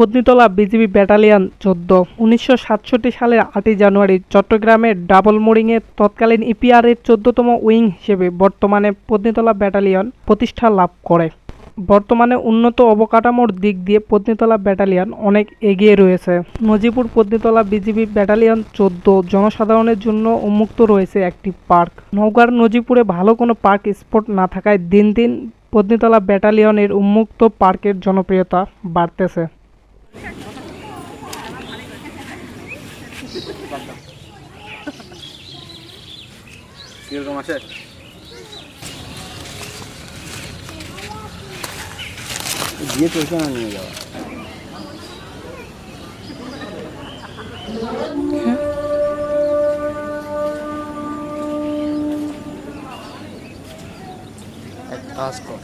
Patnitala BGB battalion চোদ্দ। উনিশশো সালের আটই জানুয়ারি চট্টগ্রামের ডাবল মোরিংয়ে তৎকালীন ইপিআরের চোদ্দতম উইং হিসেবে বর্তমানে পত্নীতলা ব্যাটালিয়ন প্রতিষ্ঠা লাভ করে। বর্তমানে উন্নত অবকাঠামোর দিক দিয়ে পত্নীতলা ব্যাটালিয়ন অনেক এগিয়ে রয়েছে। নজিপুর পত্নীতলা বিজিবি ব্যাটালিয়ন চোদ্দ জনসাধারণের জন্য উন্মুক্ত রয়েছে একটি পার্ক। নওগাঁর নজিপুরে ভালো কোনো পার্ক স্পট না থাকায় দিন দিন পত্নীতলা ব্যাটালিয়নের উন্মুক্ত পার্কের জনপ্রিয়তা বাড়তেছে। কীরকম আছে? গিয়ে চলছে না নিয়ে যাওয়া এক কাজ কর।